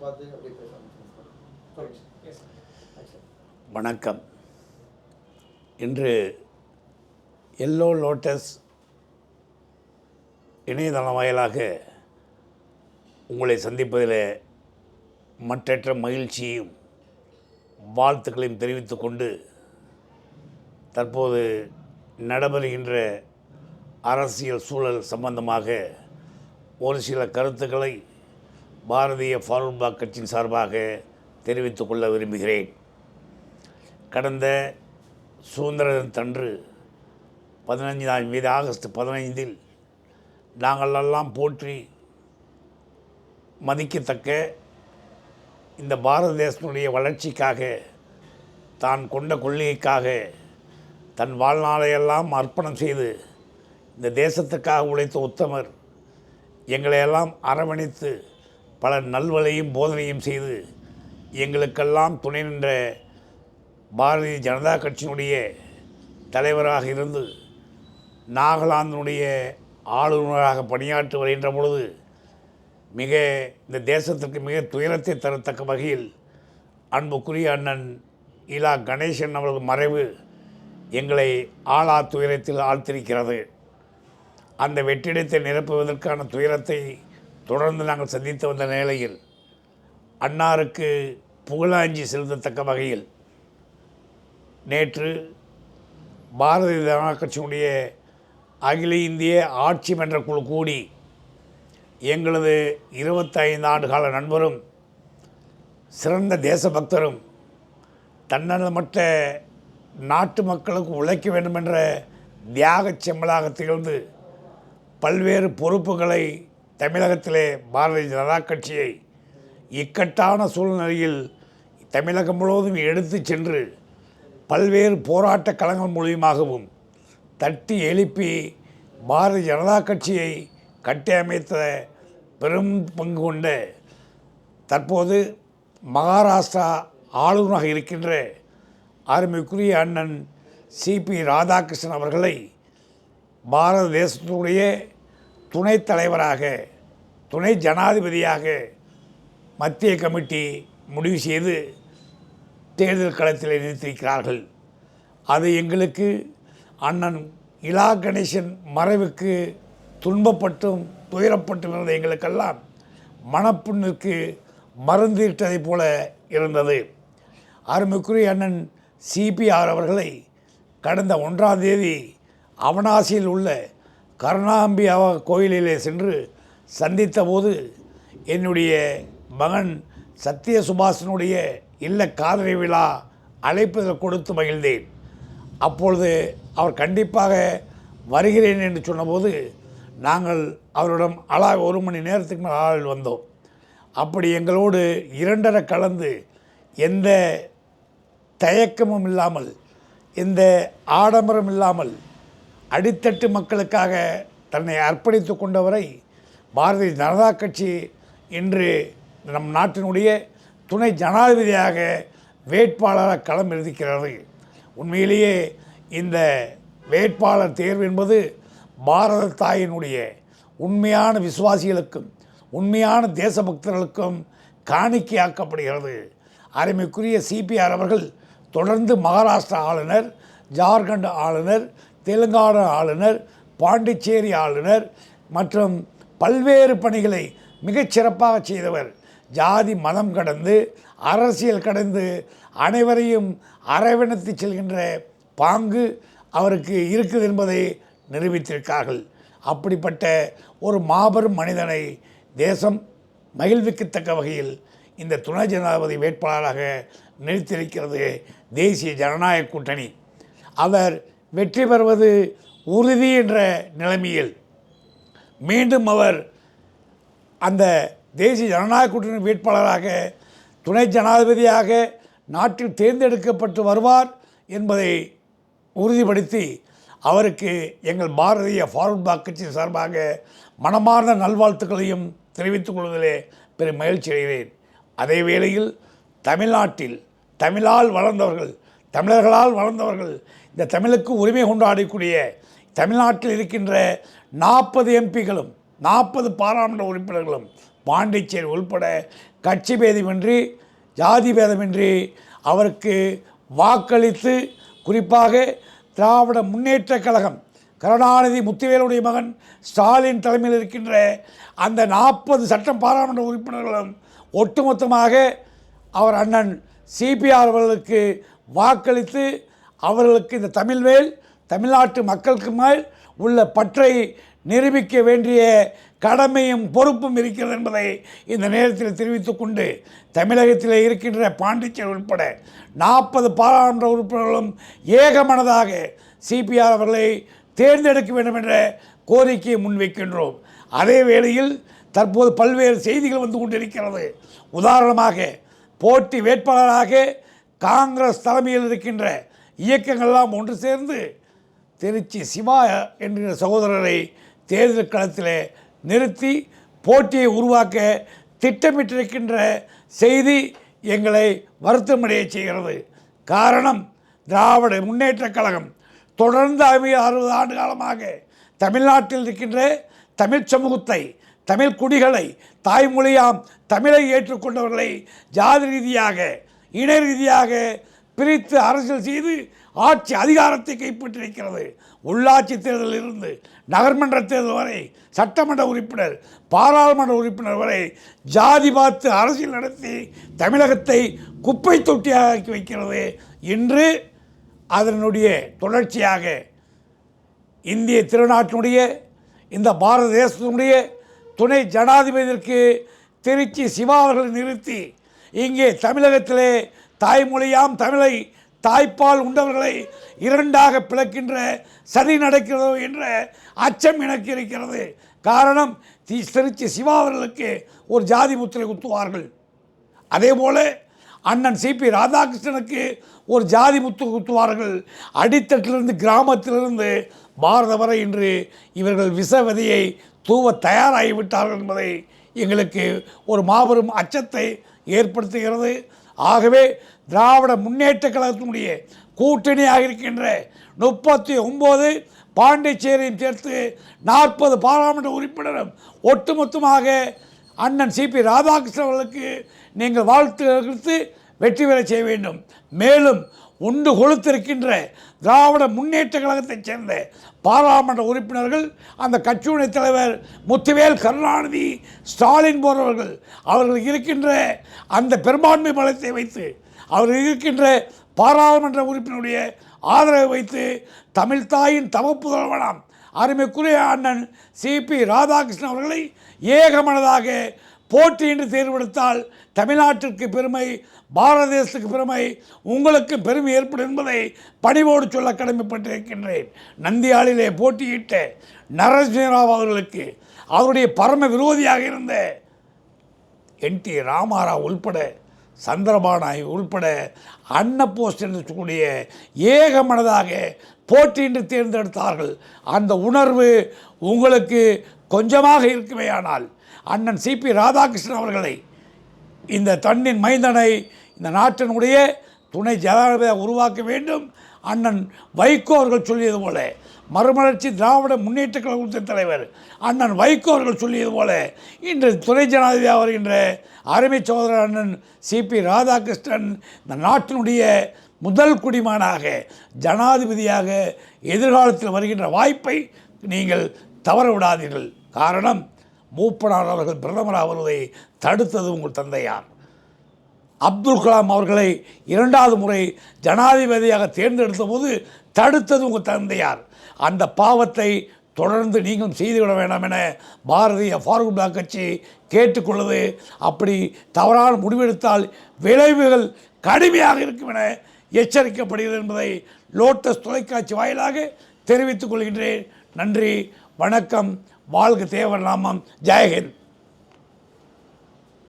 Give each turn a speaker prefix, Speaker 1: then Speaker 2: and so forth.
Speaker 1: பார்த்து அப்படியே பேச
Speaker 2: வணக்கம். இன்று எல்லோ லோட்டஸ் இணையதளம் வாயிலாக உங்களை சந்திப்பதில் மற்றற்ற மகிழ்ச்சியும் வாழ்த்துக்களையும் தெரிவித்துக் கொண்டு தற்போது நடைபெறுகின்ற அரசியல் சூழல் சம்பந்தமாக ஒரு சில கருத்துக்களை பாரதிய ஃபார்வர்ட் கட்சியின் சார்பாக தெரிவித்துக்கொள்ள விரும்புகிறேன். கடந்த சுதந்திர தன்று பதினைஞ்சாம் தேதி ஆகஸ்ட் பதினைந்தில் நாங்களெல்லாம் போற்றி மதிக்கத்தக்க இந்த பாரத தேசத்தினுடைய வளர்ச்சிக்காக தான் கொண்ட கொள்கைக்காக தன் வாழ்நாளையெல்லாம் அர்ப்பணம் செய்து இந்த தேசத்துக்காக உழைத்த உத்தமர் எங்களையெல்லாம் அரவணைத்து பல நல்வலையும் போதனையும் செய்து எங்களுக்கெல்லாம் துணை நின்ற பாரதிய ஜனதா கட்சியினுடைய தலைவராக இருந்து நாகாலாந்தினுடைய ஆளுநராக பணியாற்றி வருகின்ற பொழுது மிக இந்த தேசத்திற்கு மிக துயரத்தை தரத்தக்க வகையில் அன்புக்குரிய அண்ணன் இலா கணேசன் அவர்கள் மறைவு எங்களை ஆளா துயரத்தில் ஆழ்த்திருக்கிறது அந்த வெற்றிடத்தை நிரப்புவதற்கான துயரத்தை தொடர்ந்து நாங்கள் சந்தித்து வந்த நிலையில் அன்னாருக்கு புகழாஞ்சி செலுத்தத்தக்க வகையில் நேற்று பாரதிய ஜனதா கட்சியினுடைய அகில இந்திய ஆட்சி மன்ற குழு கூடி எங்களது இருபத்தைந்து ஆண்டு கால நண்பரும் சிறந்த தேசபக்தரும் தன்னலமற்ற நாட்டு மக்களுக்கு உழைக்க வேண்டும் என்ற தியாகச் செம்மலாக திகழ்ந்து பல்வேறு பொறுப்புகளை தமிழகத்திலே பாரதிய ஜனதா கட்சியை இக்கட்டான சூழ்நிலையில் தமிழகம் முழுவதும் எடுத்துச் சென்று பல்வேறு போராட்ட களங்கள் மூலியமாகவும் தட்டி எழுப்பி பாரதிய ஜனதா கட்சியை கட்டியமைத்த பெரும் பங்கு கொண்ட தற்போது மகாராஷ்டிரா ஆளுநராக இருக்கின்ற அருமைக்குரிய அண்ணன் சிபி ராதாகிருஷ்ணன் அவர்களை பாரத தேசத்தினுடைய துணைத் தலைவராக துணை ஜனாதிபதியாக மத்திய கமிட்டி முடிவு செய்து தேர்தல் களத்தில் நிறுத்தியிருக்கிறார்கள். அது எங்களுக்கு அண்ணன் இலா கணேசன் மறைவுக்கு துன்பப்பட்டும் துயரப்பட்டும் இருந்த எங்களுக்கெல்லாம். மனப்புண்ணுக்கு மருந்திட்டதைப் போல இருந்தது. அருமைக்குரிய அண்ணன் சிபிஆர் அவர்களை கடந்த ஒன்றாம் தேதி அவனாசியில் உள்ள கருணாம்பி அவ கோயிலிலே சென்று சந்தித்த போது என்னுடைய மகன் சத்ய சுபாஷனுடைய இல்ல காதலி விழா அழைப்பதில் கொடுத்து மகிழ்ந்தேன். அப்பொழுது அவர் கண்டிப்பாக வருகிறேன் என்று சொன்னபோது நாங்கள் அவரிடம் அலா ஒரு மணி நேரத்துக்கு மேல் ஆளில் வந்தோம். அப்படி எங்களோடு இரண்டரை கலந்து எந்த தயக்கமும் இல்லாமல் எந்த ஆடம்பரம் இல்லாமல் அடித்தட்டு மக்களுக்காக தன்னை அர்ப்பணித்து கொண்டவரை பாரதிய ஜனதா கட்சி இன்று நம் நாட்டினுடைய துணை ஜனாதிபதியாக வேட்பாளராக களம் இருக்கிறது உண்மையிலேயே இந்த வேட்பாளர் தேர்வு என்பது பாரத தாயினுடைய உண்மையான விசுவாசிகளுக்கும் உண்மையான தேசபக்தர்களுக்கும் காணிக்கையாக்கப்படுகிறது. அருமைக்குரிய சிபிஆர் அவர்கள் தொடர்ந்து மகாராஷ்டிரா ஆளுநர் ஜார்க்கண்ட் ஆளுநர் தெலுங்கானா ஆளுநர் பாண்டிச்சேரி ஆளுநர் மற்றும் பல்வேறு பணிகளை மிகச்சிறப்பாக செய்தவர். ஜாதி மதம் கடந்து அரசியல் கடந்து அனைவரையும் அரவணைத்து செல்கின்ற பாங்கு அவருக்கு இருக்குது என்பதை நிரூபித்திருக்கார்கள். அப்படிப்பட்ட ஒரு மாபெரும் மனிதனை தேசம் மகிழ்விக்கத்தக்க வகையில் இந்த துணை ஜனாதிபதி வேட்பாளராக நிறுத்தியிருக்கிறது தேசிய ஜனநாயக கூட்டணி. அவர் வெற்றி பெறுவது உறுதி என்ற நிலைமையில் மீண்டும் அவர் அந்த தேசிய ஜனநாயக கூட்டணி வேட்பாளராக துணை ஜனாதிபதியாக நாட்டில் தேர்ந்தெடுக்கப்பட்டு வருவார் என்பதை உறுதிப்படுத்தி அவருக்கு எங்கள் பாரதிய ஃபார்வர்ட் பாக் கட்சி சார்பாக மனமார்ந்த நல்வாழ்த்துக்களையும் தெரிவித்துக் கொள்வதிலே பெரும் மகிழ்ச்சி அடைகிறேன். அதே வேளையில் தமிழ்நாட்டில் தமிழால் வளர்ந்தவர்கள் தமிழர்களால் வளர்ந்தவர்கள் இந்த தமிழுக்கு உரிமை கொண்டாடக்கூடிய தமிழ்நாட்டில் இருக்கின்ற நாற்பது எம்பிகளும் நாற்பது பாராளுமன்ற உறுப்பினர்களும் பாண்டிச்சேரி உள்பட கட்சி பேதமின்றி ஜாதி பேதமின்றி அவருக்கு வாக்களித்து குறிப்பாக திராவிட முன்னேற்ற கழகம் கருணாநிதி முத்துவேலுடைய மகன் ஸ்டாலின் தலைமையில் இருக்கின்ற அந்த நாற்பது சட்டம் பாராளுமன்ற உறுப்பினர்களும் ஒட்டுமொத்தமாக அவர் அண்ணன் சிபிஆர் அவர்களுக்கு வாக்களித்து அவர்களுக்கு இந்த தமிழ்வேல் தமிழ்நாட்டு மக்களுக்கு மேல் உள்ள பற்றை நிரூபிக்க வேண்டிய கடமையும் பொறுப்பும் இருக்கிறது என்பதை இந்த நேரத்தில் தெரிவித்துக் கொண்டு தமிழகத்தில் இருக்கின்ற பாண்டிச்சேரி உட்பட நாற்பது பாராளுமன்ற உறுப்பினர்களும் ஏகமனதாக சிபிஆர் அவர்களை தேர்ந்தெடுக்க வேண்டும் என்ற கோரிக்கையை முன்வைக்கின்றோம். அதே வேளையில் தற்போது பல்வேறு செய்திகள் வந்து கொண்டிருக்கிறது. உதாரணமாக போட்டி வேட்பாளராக காங்கிரஸ் தலைமையில் இருக்கின்ற இயக்கங்கள்லாம் ஒன்று சேர்ந்து திருச்சி சிவா என்கிற சகோதரரை தேர்தல் களத்தில் நிறுத்தி போட்டியை உருவாக்க திட்டமிட்டிருக்கின்ற செய்தி எங்களை வருத்தமடைய செய்கிறது. காரணம் திராவிட முன்னேற்றக் கழகம். தொடர்ந்து அமைய அறுபது ஆண்டு காலமாக தமிழ்நாட்டில் இருக்கின்ற தமிழ் சமூகத்தை தமிழ் குடிகளை தாய்மொழியாம் தமிழை ஏற்றுக்கொண்டவர்களை ஜாதி ரீதியாக இன ரீதியாக பிரித்து அரசியல் செய்து ஆட்சி அதிகாரத்தை கைப்பற்றிருக்கிறது உள்ளாட்சி தேர்தலில் இருந்து நகர்மன்ற தேர்தல் வரை சட்டமன்ற உறுப்பினர் பாராளுமன்ற உறுப்பினர் வரை ஜாதி பார்த்து அரசியல் நடத்தி தமிழகத்தை குப்பை தொட்டியாக்கி வைக்கிறது இன்று அதனுடைய தொடர்ச்சியாக இந்திய திருநாட்டினுடைய இந்த பாரத தேசத்தினுடைய துணை ஜனாதிபதிக்கு திருச்சி சிவா அவர்களை நிறுத்தி இங்கே தமிழகத்திலே தாய்மொழியாம் தமிழை தாய்ப்பால் உண்டவர்களை இரண்டாக பிளக்கின்ற சதி நடக்கிறதோ என்ற அச்சம் எனக்கு இருக்கிறது. காரணம் தி திருச்சி சிவா அவர்களுக்கு ஒரு ஜாதி முத்திரை குத்துவார்கள். அதே போல் அண்ணன் சிபி ராதாகிருஷ்ணனுக்கு ஒரு ஜாதி முத்து குத்துவார்கள். அடித்தட்டிலிருந்து கிராமத்திலிருந்து பாரத வரை இன்று இவர்கள் விஷ தூவ தயாராகிவிட்டார்கள் என்பதை எங்களுக்கு ஒரு மாபெரும் அச்சத்தை ஏற்படுத்துகிறது. ஆகவே திராவிட முன்னேற்ற கழகத்தினுடைய கூட்டணியாக இருக்கின்ற முப்பத்தி ஒம்பது பாண்டிச்சேரியும் சேர்த்து நாற்பது பாராளுமன்ற உறுப்பினரும் ஒட்டுமொத்தமாக அண்ணன் சிபி ராதாகிருஷ்ணன் அவர்களுக்கு நீங்கள் வாழ்த்து வெற்றி பெற செய்ய வேண்டும். மேலும் உண்டு கொளுத்திருக்கின்ற திராவிட முன்னேற்ற கழகத்தைச் சேர்ந்த பாராளுமன்ற உறுப்பினர்கள் அந்த கட்சியுடைய தலைவர் முத்துவேல் கருணாநிதி ஸ்டாலின் போன்றவர்கள் அவர்கள் இருக்கின்ற அந்த பெரும்பான்மை பலத்தை வைத்து அவர்கள் இருக்கின்ற பாராளுமன்ற உறுப்பினருடைய ஆதரவை வைத்து தமிழ் தாயின் தவப்புதல்வனாம் அருமைக்குரிய அண்ணன் சிபி ராதாகிருஷ்ணன் அவர்களை ஏகமனதாக போட்டியின்றி தேர்வெடுத்தால் தமிழ்நாட்டிற்கு பெருமை பாரத தேசத்துக்கு பெருமை உங்களுக்கு பெருமை ஏற்படும் என்பதை பணிவோடு சொல்ல கடமைப்பட்டிருக்கின்றேன். நந்தியாளிலே போட்டியிட்ட நரசிம்மராவ் அவர்களுக்கு அவருடைய பரம விரோதியாக இருந்த என் டி ராமாராவ் உள்பட சந்திரபானாய் உள்பட அன்னபோஸ்ட் என்று சொல்லக்கூடிய ஏகமனதாக போட்டியின்றி தேர்ந்தெடுத்தார்கள். அந்த உணர்வு உங்களுக்கு கொஞ்சமாக இருக்குமேயானால் அண்ணன் சிபி ராதாகிருஷ்ணன் அவர்களை இந்த தண்ணின் மைந்தனை இந்த நாட்டினுடைய துணை ஜனாதிபதியாக உருவாக்க வேண்டும். அண்ணன் வைகோ அவர்கள் சொல்லியது போல மறுமலர்ச்சி திராவிட முன்னேற்ற கழகத்தின் தலைவர் அண்ணன் வைகோ அவர்கள் சொல்லியது போல இன்று துணை ஜனாதிபதியாக வருகின்ற அருமை சகோதரர் அண்ணன் சிபி ராதாகிருஷ்ணன் இந்த நாட்டினுடைய முதல் குடிமகனாக ஜனாதிபதியாக எதிர்காலத்தில் வருகின்ற வாய்ப்பை நீங்கள் தவற விடாதீர்கள் காரணம் மூப்பனார் அவர்கள் பிரதமர் வருவதை தடுத்தது உங்கள் தந்தையார். அப்துல் கலாம் அவர்களை இரண்டாவது முறை ஜனாதிபதியாக தேர்ந்தெடுத்த போது தடுத்தது உங்கள் தந்தையார். அந்த பாவத்தை தொடர்ந்து நீங்களும் செய்துவிட வேண்டாம் என பாரதிய ஃபார்வர்ட் பிளாக் கட்சி கேட்டுக்கொள்வது அப்படி தவறான முடிவெடுத்தால் விளைவுகள் கடுமையாக இருக்கும் என எச்சரிக்கப்படுகிறது என்பதை லோட்டஸ் தொலைக்காட்சி வாயிலாக தெரிவித்துக் கொள்கின்றேன். நன்றி வணக்கம் வாழ்க தேவர் நாமம். ஜெயஹிந்த்